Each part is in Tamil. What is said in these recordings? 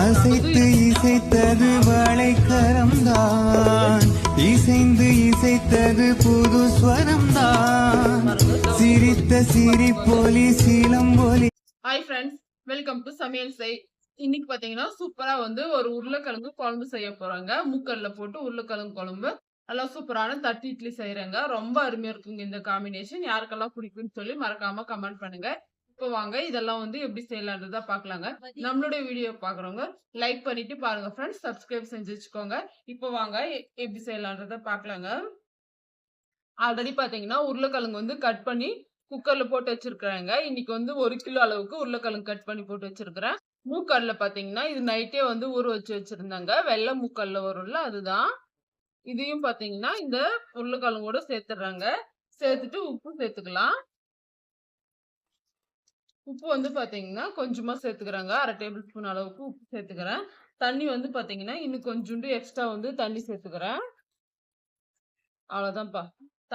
அசைத்து இசைத்தது வளைக்கரம்தான். இசைந்து இசைத்தது புது ஸ்வரம்தான். சிரித்த சிரிப்பொலி சீலம்பொலி. ஹாய் ஃப்ரெண்ட்ஸ் வெல்கம் டு சமையல் செய் இன்னைக்கு பாத்தீங்கன்னா சூப்பரா வந்து ஒரு உருளைக்கிழங்கு குழம்பு செய்ய போறாங்க. மூக்கல்ல போட்டு உருளைக்கிழங்கு குழம்பு. நல்லா சூப்பரான தட்டு இட்லி செய்யறாங்க. ரொம்ப அருமையா இருக்குங்க இந்த காம்பினேஷன் யாருக்கெல்லாம் பிடிக்கும்னு சொல்லி மறக்காம கமெண்ட் பண்ணுங்க. இப்போ வாங்க. இதெல்லாம் வந்து எப்படி செய்யலான்றதா பாக்கலாங்க நம்மளுடைய வீடியோ பாக்குறவங்க லைக் பண்ணிட்டு பாருங்க ஃப்ரெண்ட்ஸ் சப்ஸ்கிரைப் செஞ்சு வச்சுக்கோங்க. இப்போ வாங்க. எப்படி செய்யலான்றத பாக்கலாங்க ஆல்ரெடி பாத்தீங்கன்னா உருளைக்கிழங்கு வந்து கட் பண்ணி குக்கர்ல போட்டு வச்சிருக்கிறாங்க. இன்னைக்கு வந்து ஒரு கிலோ அளவுக்கு உருளைக்கிழங்கு கட் பண்ணி போட்டு வச்சிருக்கிறேன். மூக்கல்ல பாத்தீங்கன்னா இது நைட்டே வந்து ஊற வச்சு வச்சிருந்தாங்க. வெள்ளை மூக்கல்ல வரும்ல அதுதான். இதையும் பாத்தீங்கன்னா இந்த உருளைக்கிழங்கோட சேர்த்துடுறாங்க. சேர்த்துட்டு உப்பு சேர்த்துக்கலாம். உப்பு வந்து பார்த்தீங்கன்னா கொஞ்சமா சேர்த்துக்கிறாங்க. அரை டேபிள் ஸ்பூன் அளவுக்கு உப்பு சேர்த்துக்கிறேன். தண்ணி வந்து பார்த்தீங்கன்னா இன்னும் கொஞ்சோண்டு எக்ஸ்ட்ரா வந்து தண்ணி சேர்த்துக்கிறேன். அவ்வளோதான்ப்பா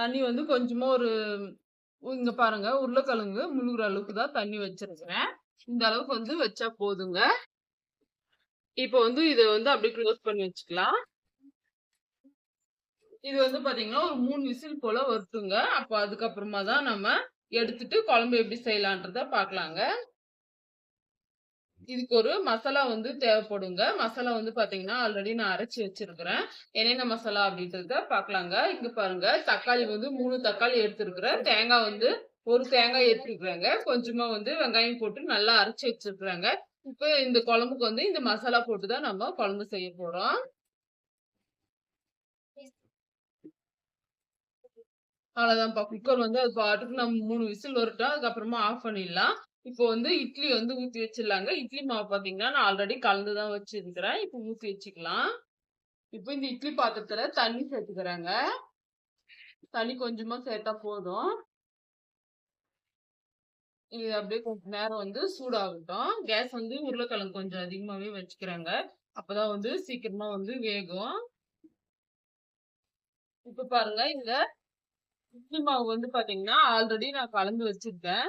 தண்ணி வந்து கொஞ்சமா ஒரு இங்க பாருங்க உருளைக்கிழங்கு முழுகிற அளவுக்கு தான் தண்ணி வச்சிருக்கிறேன். இந்த அளவுக்கு வந்து வச்சா போதுங்க. இப்போ வந்து இதை வந்து அப்படியே க்ளோஸ் பண்ணி வச்சுக்கலாம். இது வந்து பார்த்தீங்கன்னா ஒரு மூணு விசில் போல வருத்துங்க அப்போ அதுக்கப்புறமா தான் நம்ம எடுத்துட்டு குழம்பு எப்படி செய்யலான்றத பார்க்கலாங்க. இதுக்கு ஒரு மசாலா வந்து தேவைப்படுங்க. மசாலா வந்து பாத்தீங்கன்னா ஆல்ரெடி நான் அரைச்சி வச்சிருக்கிறேன். என்னென்ன மசாலா அப்படின்றத பார்க்கலாங்க. இங்க பாருங்க தக்காளி வந்து மூணு தக்காளி எடுத்திருக்கிறேன். தேங்காய் வந்து ஒரு தேங்காய் எடுத்துருக்குறாங்க. கொஞ்சமா வந்து வெங்காயம் போட்டு நல்லா அரைச்சி வச்சிருக்கிறாங்க. இப்போ இந்த குழம்புக்கு வந்து இந்த மசாலா போட்டு தான் நம்ம குழம்பு செய்ய போறோம். அவ்வளவுதான்ப்பா. குக்கர் வந்து அது பாட்டுக்கு நம்ம மூணு விசில் வரட்டும் அதுக்கப்புறமா ஆஃப் பண்ணிடலாம். இப்போ வந்து இட்லி வந்து ஊத்தி வச்சிடலாங்க. இட்லி மாவு பாத்தீங்கன்னா நான் ஆல்ரெடி கலந்துதான் வச்சிருக்கிறேன். இப்போ ஊத்தி வச்சுக்கலாம். இப்போ இந்த இட்லி பாத்திரத்துல தண்ணி சேர்த்துக்கிறாங்க. தண்ணி கொஞ்சமா சேர்த்தா போதும். இது அப்படியே கொஞ்ச நேரம் வந்து சூடாகட்டும். கேஸ் வந்து உருளைக்கிழங்கு கொஞ்சம் அதிகமாவே வச்சுக்கிறாங்க. அப்பதான் வந்து சீக்கிரமா வந்து வேகும். இப்ப பாருங்க இந்த இட்லி மாவு வந்து பாத்தீங்கன்னா ஆல்ரெடி நான் கலந்து வச்சிருக்கேன்.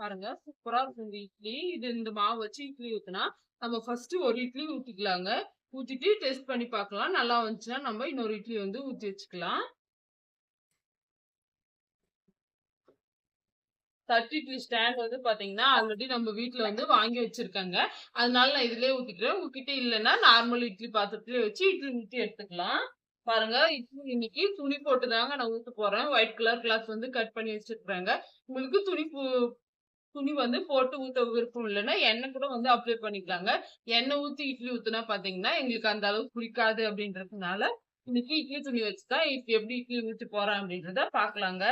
பாருங்க சூப்பரா இருக்கும் இந்த இட்லி. இது இந்த மாவு வச்சு இட்லி ஊத்தினா நம்ம ஃபர்ஸ்ட் ஒரு இட்லி ஊத்திக்கலாங்க. ஊத்திட்டு டெஸ்ட் பண்ணி பார்க்கலாம். நல்லா வந்துச்சுன்னா நம்ம இன்னொரு இட்லி வந்து ஊத்தி வச்சுக்கலாம். தட்டு இட்லி ஸ்டாண்ட் வந்து பாத்தீங்கன்னா ஆல்ரெடி நம்ம வீட்டுல வந்து வாங்கி வச்சிருக்காங்க. அதனால நான் இதுலயே ஊத்திக்கிறேன். உங்ககிட்ட இல்லைன்னா நார்மல் இட்லி பாத்திரத்திலே வச்சு இட்லி ஊத்தி எடுத்துக்கலாம். பாருங்க இட்லி இன்னைக்கு துணி போட்டு தாங்க நான் ஊற்ற போறேன். ஒயிட் கலர் கிளாத் வந்து கட் பண்ணி வச்சிருக்கிறாங்க. உங்களுக்கு துணி துணி வந்து போட்டு ஊத்த விருப்பம் இல்லைன்னா எண்ணெய் கூட வந்து அப்ளை பண்ணிக்கலாங்க. எண்ணெய் ஊத்தி இட்லி ஊத்துனா பாத்தீங்கன்னா எங்களுக்கு அந்த அளவுக்கு பிடிக்காது அப்படின்றதுனால இன்னைக்கு இட்லி துணி வச்சுதான் இப்ப எப்படி இட்லி ஊற்றி போறேன் அப்படின்றத பாக்கலாங்க.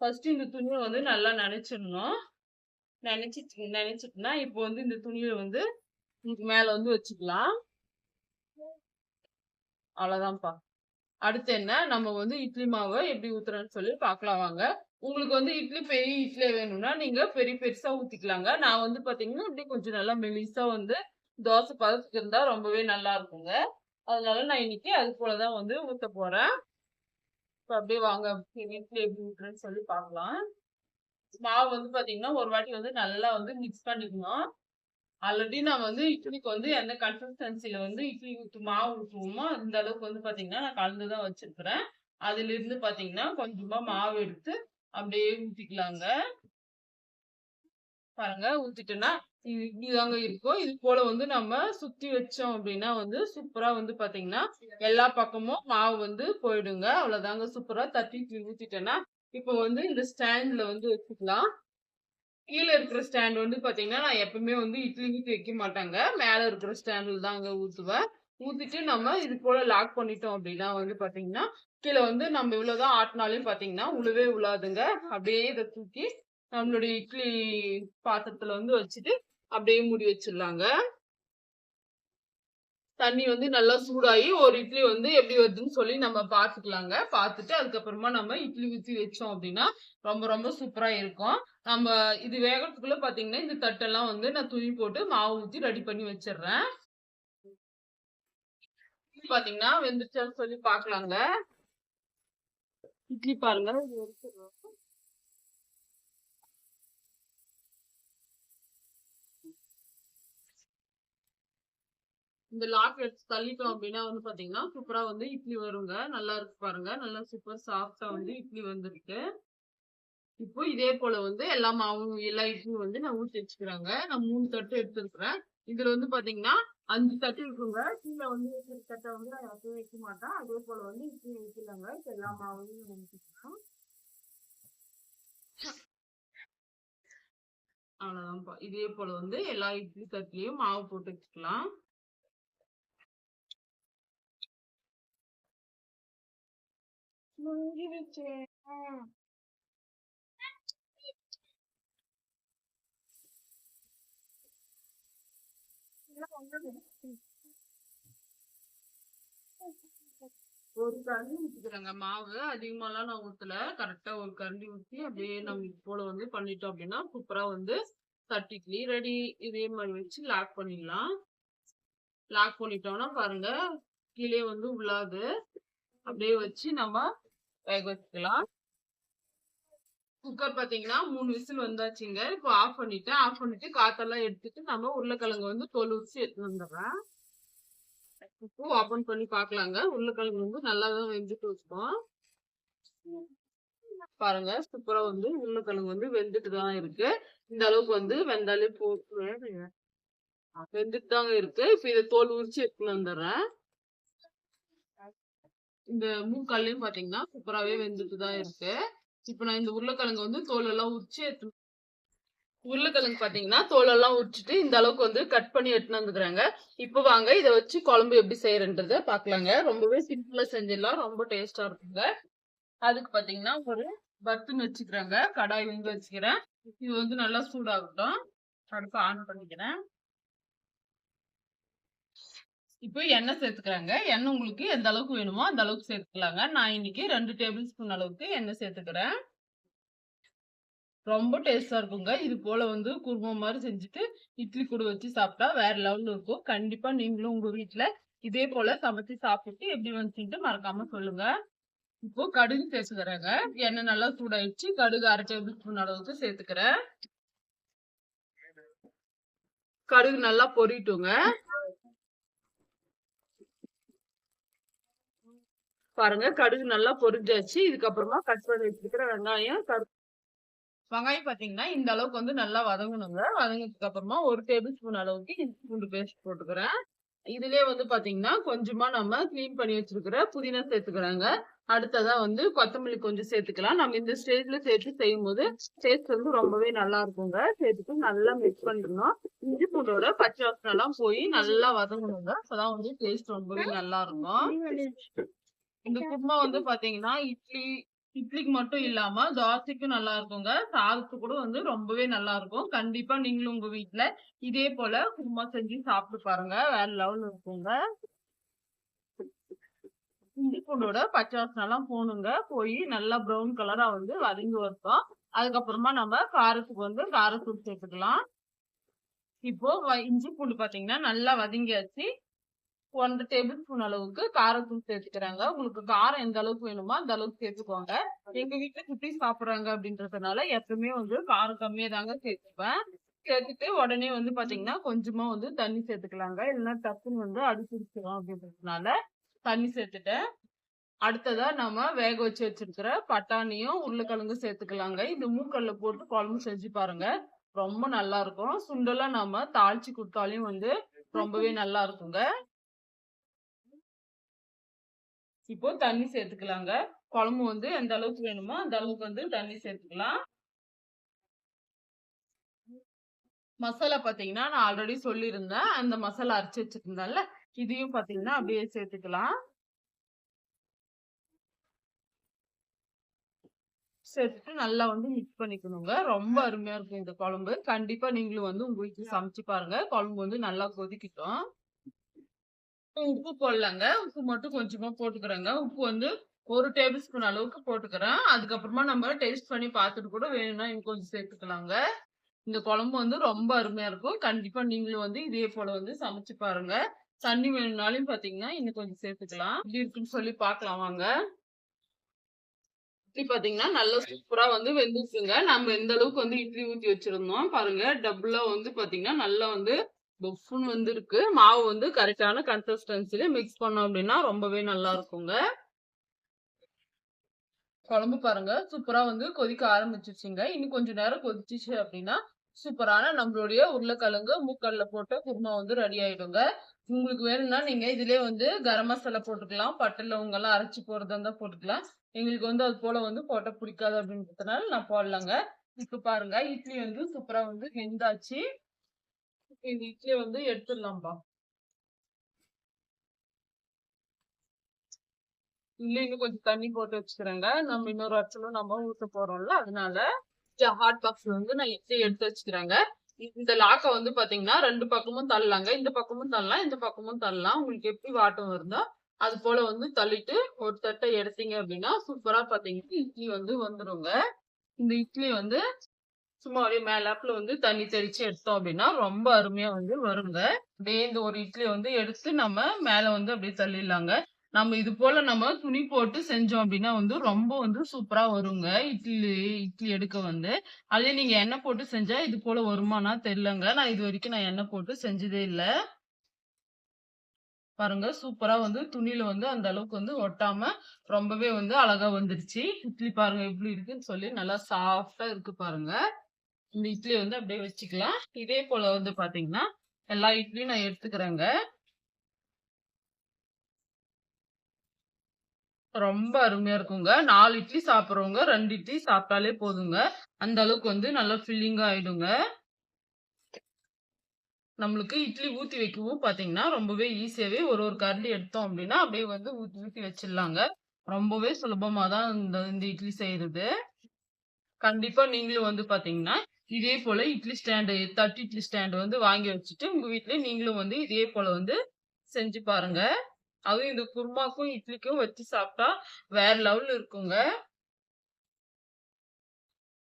ஃபர்ஸ்ட் இந்த துணியை வந்து நல்லா நினைச்சிடணும். நினைச்சிட்டு நினைச்சிட்டுனா இப்போ வந்து இந்த துணியை வந்து இதுக்கு மேல வந்து வச்சுக்கலாம். அவ்வளவுதான்ப்பா. அடுத்து என்ன? நம்ம வந்து இட்லி மாவை எப்படி ஊத்துறோம்னு சொல்லி பார்க்கலாம் வாங்க. உங்களுக்கு வந்து இட்லி பெரிய இட்லி வேணும்னா நீங்க பெரிய பெருசா ஊத்திக்கலாங்க. நான் வந்து பாத்தீங்கன்னா இப்படி கொஞ்சம் நல்லா மெலிசா வந்து தோசை பதத்துக்கு இருந்தா ரொம்பவே நல்லா இருக்குங்க. அதனால நான் இன்னைக்கு அது போலதான் வந்து ஊத்த போறேன். இப்ப அப்படியே வாங்க இட்லி எப்படி ஊட்டுறேன்னு சொல்லி பார்க்கலாம். மாவு வந்து பாத்தீங்கன்னா ஒரு வாட்டி வந்து நல்லா வந்து மிக்ஸ் பண்ணிக்கணும். ஆல்ரெடி நான் வந்து இட்லிக்கு வந்து எந்த கன்சிஸ்டன்சில வந்து இட்லி ஊத்து மாவு ஊற்றுவோமோ அந்த அளவுக்கு வந்து பாத்தீங்கன்னா நான் கலந்துதான் வச்சிருக்கிறேன். அதுல இருந்து பாத்தீங்கன்னா கொஞ்சமா மாவு எடுத்து அப்படியே ஊத்திக்கலாங்க. பாருங்க ஊத்திட்டோம்னா இப்படிதாங்க இருக்கும். இது போல வந்து நம்ம சுத்தி வச்சோம் அப்படின்னா வந்து சூப்பரா வந்து பாத்தீங்கன்னா எல்லா பக்கமும் மாவு வந்து போயிடுங்க. அவ்வளவுதாங்க சூப்பரா தட்டி ஊத்திட்டேன்னா இப்போ வந்து இந்த ஸ்டாண்ட்ல வந்து வச்சுக்கலாம். கீழே இருக்கிற ஸ்டாண்ட் வந்து பாத்தீங்கன்னா நான் எப்பவுமே வந்து இட்லி ஊத்தி வைக்க மாட்டாங்க. மேல இருக்கிற ஸ்டாண்டில் அங்க ஊத்துவேன். ஊத்திட்டு நம்ம இது போல லாக் பண்ணிட்டோம் அப்படின்னா வந்து பாத்தீங்கன்னா கீழே வந்து நம்ம இவ்வளவுதான் ஆட்டினாலும் பாத்தீங்கன்னா உழுவே உழாதுங்க அப்படியே இதை தூக்கி நம்மளுடைய இட்லி பாத்திரத்துல வந்து வச்சுட்டு அப்படியே மூடி வச்சிடலாங்க. தண்ணி வந்து நல்லா சூடாகி ஒரு இட்லி வந்து எப்படி வருதுன்னு சொல்லி நம்ம பார்த்துக்கலாங்க பார்த்துட்டு அதுக்கப்புறமா நம்ம இட்லி ஊற்றி வச்சோம் அப்படின்னா ரொம்ப ரொம்ப சூப்பராக இருக்கும். நம்ம இது வேகத்துக்குள்ள பாத்தீங்கன்னா இந்த தட்டெல்லாம் வந்து நான் துணி போட்டு மாவு ஊற்றி ரெடி பண்ணி வச்சிடுறேன். பாத்தீங்கன்னா வெந்துச்சான்னு சொல்லி பாக்கலாங்க. இட்லி பாருங்க இந்த லாக் எடுத்து தள்ளிட்டோம் அப்படின்னா வந்து பாத்தீங்கன்னா சூப்பரா வந்து இட்லி வருங்க. நல்லா இருக்கு பாருங்க. நல்லா சூப்பர் சாஃப்டா வந்து இட்லி வந்திருக்கு. இப்போ இதே போல வந்து எல்லா மாவும் எல்லா இட்லியும் வந்து நான் ஊற்றி வச்சுக்கிறாங்க. நான் மூணு தட்டு எடுத்துருக்குறேன். இதுல வந்து பாத்தீங்கன்னா அஞ்சு தட்டு இருக்குங்க. கீழே வந்து இருக்கிற தட்டை வந்து நான் எப்பவும் வைக்க மாட்டேன். அதே போல வந்து இட்லி வைக்கலாங்க. எல்லா மாவையும் ஊற்றிக்கலாம் அவ்வளவுதான்ப்பா. இதே போல வந்து எல்லா இட்லி தட்டுலயும் மாவு போட்டு வச்சுக்கலாம். ஒரு கரண்டி ஊற்றிக்கிறேங்க மாவு அதிகமாலாம் நான் ஊற்றல கரெக்டா ஒரு கரண்டி ஊத்தி அப்படியே நம்ம போல வந்து பண்ணிட்டோம் அப்படின்னா சூப்பரா வந்து தட்டு இட்லி ரெடி இதே மாதிரி வச்சு லாக் பண்ணிடலாம். லாக் பண்ணிட்டோம்னா பாருங்க கீழே வந்து உள்ளாது. அப்படியே வச்சு நம்ம வேக வச்சுக்கலாம். குக்கர் பாத்தீங்கன்னா மூணு விசில் வந்தாச்சுங்க. இப்போ ஆஃப் பண்ணிட்டேன். ஆஃப் பண்ணிட்டு காத்தெல்லாம் எடுத்துட்டு நம்ம உருளைக்கிழங்கு வந்து தோல் உரிச்சு எடுத்துட்டு வந்துடுறேன். இப்போ ஓபன் பண்ணி பார்க்கலாங்க. உருளைக்கிழங்கு வந்து நல்லா தான் வெந்துட்டு வச்சுக்கோம் பாருங்க சூப்பரா வந்து உருளைக்கிழங்கு வந்து வெந்துட்டு தான் இருக்கு. இந்த அளவுக்கு வந்து வெந்தாலே போட்டு வெந்துட்டு தாங்க இருக்கு. இப்ப இதை தோல் உரிச்சு எடுத்துன்னு வந்துடுறேன். இந்த மூக்கல்லையும் பாத்தீங்கன்னா சூப்பராவே வெந்துட்டு தான் இருக்கு. இப்ப நான் இந்த உருளைக்கிழங்கு வந்து தோல் எல்லாம் உரிச்சு எடுத்து உருளைக்கிழங்கு பாத்தீங்கன்னா தோல் எல்லாம் உரிச்சிட்டு இந்த அளவுக்கு வந்து கட் பண்ணி எடுத்துன்னு வந்துக்கிறாங்க இப்ப வாங்க இத வச்சு குழம்பு எப்படி செய்யறன்றத பாக்கலாங்க. ரொம்பவே சிம்பிளா செஞ்சிடலாம். ரொம்ப டேஸ்டா இருக்குங்க. அதுக்கு பாத்தீங்கன்னா ஒரு பத்துன்னு வச்சுக்கிறாங்க. கடாய் வந்து வச்சுக்கிறேன். இது வந்து நல்லா சூடாகட்டும். அடுப்பு ஆன் பண்ணிக்கிறேன். இப்போ எண்ணெய் சேர்த்துக்கிறாங்க. எண்ணெய் உங்களுக்கு எந்த அளவுக்கு வேணுமோ அந்த அளவுக்கு சேர்த்துக்கலாங்க. நான் இன்னைக்கு ரெண்டு டேபிள் ஸ்பூன் அளவுக்கு எண்ணெய் சேர்த்துக்கிறேன். ரொம்ப டேஸ்டா இருக்குங்க. இது போல வந்து குருமா மாதிரி செஞ்சுட்டு இட்லி கூட வச்சு சாப்பிட்டா வேற லெவல்ல இருக்கும். கண்டிப்பா நீங்களும் உங்க வீட்டுல இதே போல சமைச்சு சாப்பிட்டு எப்படி வந்துச்சுட்டு மறக்காம சொல்லுங்க. இப்போ கடுகு சேர்த்துக்கிறேங்க. எண்ணெய் நல்லா சூடாயிடுச்சு. கடுகு அரை டேபிள் ஸ்பூன் அளவுக்கு சேர்த்துக்கிறேன். கடுகு நல்லா பொறிட்டுங்க பாருங்க கடுகு நல்லா பொரிஞ்சாச்சு. இதுக்கப்புறமா கட் பண்ணி வச்சிருக்கிற வெங்காயம் கரு வெங்காயம் பாத்தீங்கன்னா இந்த அளவுக்கு வந்து நல்லா வதங்கணுங்க. வதங்கினதுக்கு அப்புறமா ஒரு டேபிள் ஸ்பூன் அளவுக்கு இஞ்சி பூண்டு பேஸ்ட் போட்டுக்கிறேன். இதுலயே வந்து பாத்தீங்கன்னா கொஞ்சமா நம்ம கிளீன் பண்ணி வச்சிருக்கிற புதினா சேர்த்துக்கிறாங்க அடுத்ததா வந்து கொத்தமல்லி கொஞ்சம் சேர்த்துக்கலாம். நம்ம இந்த ஸ்டேஜ்ல சேர்த்து செய்யும் போது டேஸ்ட் வந்து ரொம்பவே நல்லா இருக்குங்க. சேர்த்துட்டு நல்லா மிக்ஸ் பண்ணிடணும். இஞ்சி பூண்டோட பச்சை வாசனை எல்லாம் போய் நல்லா வதங்கணுங்க. அப்பதான் வந்து டேஸ்ட் ரொம்பவே நல்லா இருக்கும். இந்த குருமா வந்து பாத்தீங்கன்னா இட்லி இட்லிக்கு மட்டும் இல்லாம தோசைக்கும் நல்லா இருக்குங்க. சாதத்துக்கு கூட வந்து ரொம்பவே நல்லா இருக்கும். கண்டிப்பா நீங்களும் உங்க வீட்ல இதே போல குருமா செஞ்சு சாப்பிட்டு பாருங்க. வேற லெவல் இருக்குங்க. இஞ்சி பூண்டோட பச்சை வாசனை எல்லாம் போகணுங்க. போய் நல்லா ப்ரௌன் கலரா வந்து வதங்கி வரட்டும். அதுக்கப்புறமா நம்ம காரத்துக்கு வந்து காரத்தூள் சேர்த்துக்கலாம். இப்போ இஞ்சி பூண்டு பாத்தீங்கன்னா நல்லா வதங்கியாச்சு. ஒன்றரை டேபிள் ஸ்பூன் அளவுக்கு காரத்தூள் சேர்த்துக்கிறாங்க. உங்களுக்கு காரம் எந்த அளவுக்கு வேணுமோ அந்த அளவுக்கு சேர்த்துக்கோங்க. எங்க வீட்டுல குட்டி சாப்பிடுறாங்க அப்படின்றதுனால எப்பவுமே வந்து காரம் கம்மியா தாங்க சேர்த்துப்பேன். சேர்த்துட்டு உடனே வந்து பாத்தீங்கன்னா கொஞ்சமா வந்து தண்ணி சேர்த்துக்கலாங்க. இல்லைன்னா டக்குன்னு வந்து அடிச்சிருச்சிடும் அப்படின்றதுனால தண்ணி சேர்த்துட்டேன். அடுத்ததா நம்ம வேக வச்சு வச்சிருக்கிற பட்டாணியும் உருளைக்கிழங்கு சேர்த்துக்கலாங்க. இந்த மூக்கல்ல போட்டு குழம்பு செஞ்சு பாருங்க. ரொம்ப நல்லா இருக்கும். சுண்டெல்லாம் நாம தாளிச்சு கொடுத்தாலையும் வந்து ரொம்பவே நல்லா இருக்குங்க. இப்போ தண்ணி சேர்த்துக்கலாங்க. குழம்பு வந்து எந்த அளவுக்கு வேணுமோ அந்த அளவுக்கு வந்து தண்ணி சேர்த்துக்கலாம். மசாலா பாத்தீங்கன்னா நான் ஆல்ரெடி சொல்லியிருந்தேன். அந்த மசாலா அரைச்சு வச்சிருந்தேன்ல இதையும் பாத்தீங்கன்னா அப்படியே சேர்த்துக்கலாம். சேர்த்துட்டு நல்லா வந்து மிக்ஸ் பண்ணிக்கணுங்க. ரொம்ப அருமையா இருக்கும் இந்த குழம்பு. கண்டிப்பா நீங்களும் வந்து உங்க வீட்டுல சமைச்சு பாருங்க. குழம்பு வந்து நல்லா கொதிக்கிட்டோம். உப்பு போடலங்க. உப்பு மட்டும் கொஞ்சமா போட்டுக்கிறேங்க. உப்பு வந்து ஒரு டேபிள் ஸ்பூன் அளவுக்கு போட்டுக்கிறேன். அதுக்கப்புறமா நம்ம டேஸ்ட் பண்ணி பார்த்துட்டு கூட வேணும்னா இன்னும் கொஞ்சம் சேர்த்துக்கலாங்க. இந்த குழம்பு வந்து ரொம்ப அருமையா இருக்கும். கண்டிப்பா நீங்களும் வந்து இதே போல வந்து சமைச்சு பாருங்க. தண்ணி வேணும்னாலும் பாத்தீங்கன்னா இன்னும் கொஞ்சம் சேர்த்துக்கலாம். இப்படி இருக்குன்னு சொல்லி பார்க்கலாம் வாங்க. இட்லி பாத்தீங்கன்னா நல்லா சூப்பரா வந்து வெந்துச்சுங்க நம்ம எந்த அளவுக்கு வந்து இட்லி ஊத்தி வச்சிருந்தோம் பாருங்க. டபுளா வந்து பாத்தீங்கன்னா நல்லா வந்து புஃப்னு வந்து இருக்கு மாவு வந்து கரெக்டான கன்சிஸ்டன்சில மிக்ஸ் பண்ணோம் அப்படின்னா ரொம்பவே நல்லா இருக்குங்க. குழம்பு பாருங்க. சூப்பரா வந்து கொதிக்க ஆரம்பிச்சிருச்சுங்க. இன்னும் கொஞ்ச நேரம் கொதிச்சிச்சு அப்படின்னா சூப்பரான நம்மளுடைய உருளைக்கிழங்கு மூக்கல்ல போட்டு குருமா வந்து ரெடி ஆயிடுங்க. உங்களுக்கு வேணும்னா நீங்க இதுலயே வந்து கரம் மசாலா போட்டுக்கலாம். பட்டை லவங்க எல்லாம் அரைச்சு போடுறதா இருந்தா போட்டுக்கலாம். எங்களுக்கு வந்து அது போல வந்து போட்ட பிடிக்காது அப்படின்றதுனால நான் போடலங்க. இப்ப பாருங்க. இட்லி வந்து சூப்பரா வந்து வெந்தாச்சு. இந்த இட்லியை வந்து எடுத்துடலாம்பா. இல்ல இன்னும் கொஞ்சம் தண்ணி போட்டு வச்சுக்கிறேங்க. நம்ம இன்னொரு அச்சலும் நம்ம ஊத்த போறோம்ல அதனால ஹாட் பாக்ஸ்ல வந்து நான் இட்லி எடுத்து வச்சுக்கிறேங்க? இந்த லாக்கை வந்து பாத்தீங்கன்னா ரெண்டு பக்கமும் தள்ளலாங்க. இந்த பக்கமும் தள்ளலாம் இந்த பக்கமும் தள்ளலாம். உங்களுக்கு எப்படி வாட்டம் வருதோ அது போல வந்து தள்ளிட்டு ஒரு தட்டை எடுத்தீங்க அப்படின்னா சூப்பரா பாத்தீங்கன்னா இட்லி வந்து வந்துருங்க. இந்த இட்லி வந்து சும்மா அப்படியே மேலாப்புல வந்து தண்ணி தெளிச்சு எடுத்தோம் அப்படின்னா ரொம்ப அருமையா வந்து வருங்க. அப்படியே இந்த ஒரு இட்லி வந்து எடுத்து நம்ம மேல வந்து அப்படியே தள்ளிடலாங்க. நம்ம இது போல நம்ம துணி போட்டு செஞ்சோம் அப்படின்னா வந்து ரொம்ப வந்து சூப்பரா வருங்க. இட்லி இட்லி எடுக்க வந்து. அதே நீங்க எண்ணெய் போட்டு செஞ்சா இது போல வருமானா தெரியலங்க. நான் இது வரைக்கும் நான் எண்ணெய் போட்டு செஞ்சதே இல்லை. பாருங்க சூப்பரா வந்து துணியில வந்து அந்த அளவுக்கு வந்து ஒட்டாம ரொம்பவே வந்து அழகா வந்துருச்சு. இட்லி பாருங்க எப்படி இருக்குன்னு சொல்லி நல்லா சாஃப்டா இருக்கு பாருங்க. இந்த இட்லி வந்து அப்படியே வச்சுக்கலாம். இதே போல வந்து பாத்தீங்கன்னா எல்லா இட்லியும் நான் எடுத்துக்கிறேங்க. ரொம்ப அருமையா இருக்குங்க. நாலு இட்லி சாப்பிட்றவங்க ரெண்டு இட்லி சாப்பிட்டாலே போதுங்க. அந்த அளவுக்கு வந்து நல்லா ஃபில்லிங்கா ஆயிடுங்க. நம்மளுக்கு இட்லி ஊத்தி வைக்கவும் பாத்தீங்கன்னா ரொம்பவே ஈஸியாவே ஒரு ஒரு கரண்டி எடுத்தோம் அப்படின்னா அப்படியே வந்து ஊத்தி ஊத்தி வச்சிடலாங்க. ரொம்பவே சுலபமா தான் இந்த இந்த இட்லி செய்யறது கண்டிப்பா நீங்களும் வந்து பாத்தீங்கன்னா இதே போல இட்லி ஸ்டாண்டு தட்டு இட்லி ஸ்டாண்டு வந்து வாங்கி வச்சுட்டு உங்க வீட்லயே நீங்களும் வந்து இதே போல வந்து செஞ்சு பாருங்க. அதுவும் இந்த குருமாக்கும் இட்லிக்கும் வச்சு சாப்பிட்டா வேற லெவல்ல இருக்குங்க.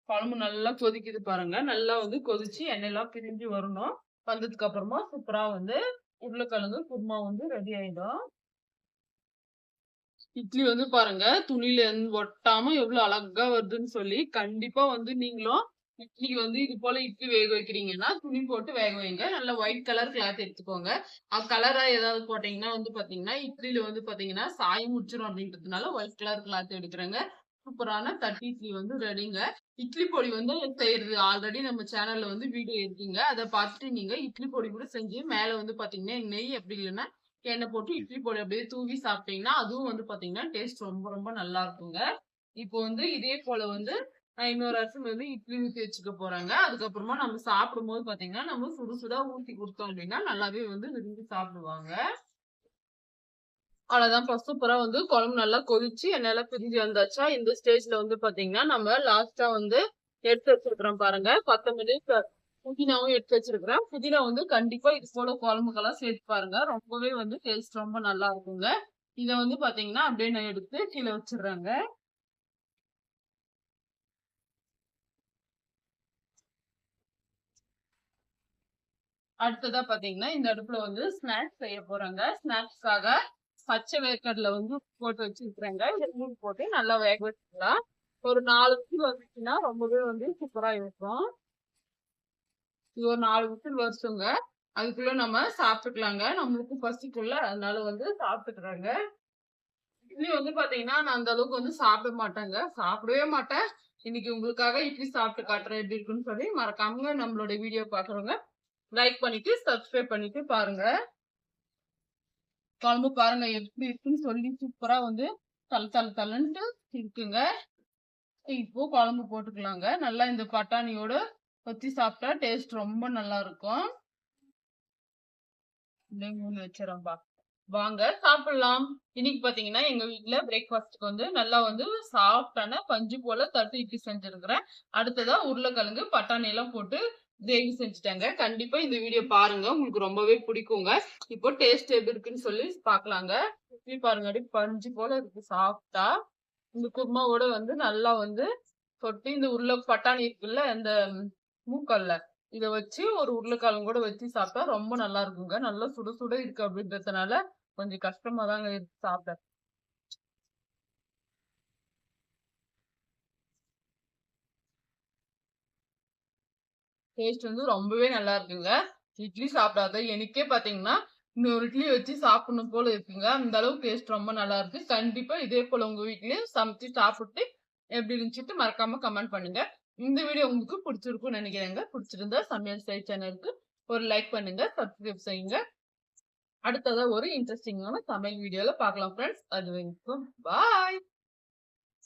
குழம்பு நல்லா கொதிக்குது பாருங்க. நல்லா வந்து கொதிச்சு எண்ணெயெல்லாம் பிரிஞ்சு வரணும். வந்ததுக்கு அப்புறமா சூப்பரா வந்து உருளைக்கிழங்கு குருமா வந்து ரெடி ஆயிடும். இட்லி வந்து பாருங்க துணியில இருந்து ஒட்டாம எவ்வளவு அழகா வருதுன்னு சொல்லி கண்டிப்பா வந்து நீங்களும் இட்லிக்கு வந்து இது போல இட்லி வேக வைக்கிறீங்கன்னா துணி போட்டு வேக வைங்க. நல்லா ஒயிட் கலர் கிளாத் எடுத்துக்கோங்க. கலரா ஏதாவது போட்டீங்கன்னா வந்து பாத்தீங்கன்னா இட்லியில வந்து பாத்தீங்கன்னா சாயம் முடிச்சிடும் அப்படின்றதுனால ஒயிட் கலர் கிளாத் எடுக்கிறேங்க. சூப்பரான தட்டி இட்லி வந்து ரெடிங்க இட்லி பொடி வந்து செய்யறது ஆல்ரெடி நம்ம சேனல்ல வந்து வீடியோ இருக்குங்க. அதை பார்த்துட்டு நீங்க இட்லி பொடி கூட செஞ்சு மேல வந்து பாத்தீங்கன்னா நெய் அப்படி இல்லைன்னா எண்ணெய் போட்டு இட்லி பொடி அப்படியே தூவி சாப்பிட்டீங்கன்னா அதுவும் வந்து பாத்தீங்கன்னா டேஸ்ட் ரொம்ப ரொம்ப நல்லா இருக்குங்க. இப்போ வந்து இதே போல வந்து இன்னொரு அரிசி வந்து இட்லி ஊற்றி வச்சுக்க போறாங்க. அதுக்கப்புறமா நம்ம சாப்பிடும் போது பாத்தீங்கன்னா நம்ம சுடு சுடா ஊத்தி கொடுத்தோம் அப்படின்னா நல்லாவே வந்து விரும்பி சாப்பிடுவாங்க. அவ்வளவுதான். சூப்பரா வந்து குழம்பு நல்லா கொதிச்சு எண்ணெயெல்லாம் பிரிஞ்சு வந்தாச்சா இந்த ஸ்டேஜ்ல வந்து பாத்தீங்கன்னா நம்ம லாஸ்டா வந்து எடுத்து வச்சிருக்கிறோம் பாருங்க. கொத்தமல்லி புதினாவும் எடுத்து வச்சிருக்கிறேன். புதினா வந்து கண்டிப்பா இது போல குழம்புக்கெல்லாம் சேர்த்து பாருங்க. ரொம்பவே வந்து டேஸ்ட் ரொம்ப நல்லா இருக்குங்க. இதை வந்து பாத்தீங்கன்னா அப்படியே நான் எடுத்து கீழே வச்சிடுறாங்க. அடுத்ததா பாத்தீங்கன்னா இந்த அடுப்புல வந்து ஸ்நாக்ஸ் செய்ய போறாங்க. ஸ்நாக்ஸ்க்காக பச்சை வேர்க்கடலை வந்து போட்டு வச்சிருக்கிறேங்க. மூணு போட்டு நல்லா வேக வச்சுக்கலாம். ஒரு நாலு விசில் வந்துச்சுன்னா ரொம்பவே வந்து சூப்பரா இருக்கும். இது ஒரு நாலு விசில் வருஷங்க. அதுக்குள்ள நம்ம சாப்பிட்டுக்கலாங்க. நம்மளுக்கு பசிக்குள்ள அதனால வந்து சாப்பிட்டுக்கிறாங்க. இட்லி வந்து பாத்தீங்கன்னா நான் அந்த அளவுக்கு வந்து சாப்பிட மாட்டேங்க. சாப்பிடவே மாட்டேன். இன்னைக்கு உங்களுக்காக இட்லி சாப்பிட்டு காட்டுறேன் எப்படி இருக்குன்னு சொல்லி மறக்காம நம்மளோட வீடியோ பாக்குறவங்க லைக் பண்ணிட்டு சப்ஸ்கிரைப் பண்ணிட்டு பாருங்க. குழம்பு பாருங்க எப்படி இருக்குன்னு சொல்லி சூப்பரா வந்து தல தல தலன்ட்டு இருக்குங்க. இப்போ குழம்பு போட்டுக்கலாங்க. நல்லா இந்த பட்டாணியோட வச்சு சாப்பிட்டா டேஸ்ட் ரொம்ப நல்லா இருக்கும் மூணு வாங்க சாப்பிடலாம். இன்னைக்கு பாத்தீங்கன்னா எங்க வீட்ல பிரேக்ஃபாஸ்ட்க்கு வந்து நல்லா வந்து சாஃப்டான பஞ்சு போல தட்டு இட்லி செஞ்சிருக்கிறேன். அடுத்ததா உருளைக்கிழங்கு பட்டாணி எல்லாம் போட்டு கிரேவி செஞ்சுட்டாங்க. கண்டிப்பா இந்த வீடியோ பாருங்க. உங்களுக்கு ரொம்பவே பிடிக்குங்க. இப்போ டேஸ்ட் எப்படி இருக்குன்னு சொல்லி பாக்கலாங்க இட்லி பாருங்க. அப்படி பஞ்சு போல இருக்கு. சாஃப்டா இந்த குருமாவோட வந்து நல்லா வந்து தொட்டி இந்த உருளை பட்டாணி இருக்குல்ல இந்த மூக்கல்ல இத வச்சு ஒரு உருளைக்காலம் கூட வச்சு சாப்பிட்டா ரொம்ப நல்லா இருக்குங்க. நல்லா சுட சுட இருக்கு அப்படின்றதுனால கொஞ்சம் கஷ்டமா தாங்க இருக்கு சாப்பிட. டேஸ்ட் வந்து ரொம்பவே நல்லா இருக்குங்க. இட்லி சாப்பிடாத எனக்கே பார்த்தீங்கன்னா இன்னொரு இட்லி வச்சு சாப்பிடணும் போல இருக்குங்க. அந்த அளவுக்கு டேஸ்ட் ரொம்ப நல்லா இருக்கு. கண்டிப்பா இதே போல உங்க வீட்லயும் சமைச்சு சாப்பிட்டு எப்படி இருந்துச்சுட்டு மறக்காம கமெண்ட் பண்ணுங்க. இந்த வீடியோ உங்களுக்கு பிடிச்சிருக்கும்னு நினைக்கிறேங்க. பிடிச்சிருந்தா சமையல் ஸ்டைல் சேனலுக்கு ஒரு லைக் பண்ணுங்க. சப்ஸ்கிரைப் செய்யுங்க. அடுத்ததா ஒரு இன்ட்ரெஸ்டிங்கான சமையல் வீடியோல பார்க்கலாம் ஃப்ரெண்ட்ஸ் அது வரைக்கும் பாய்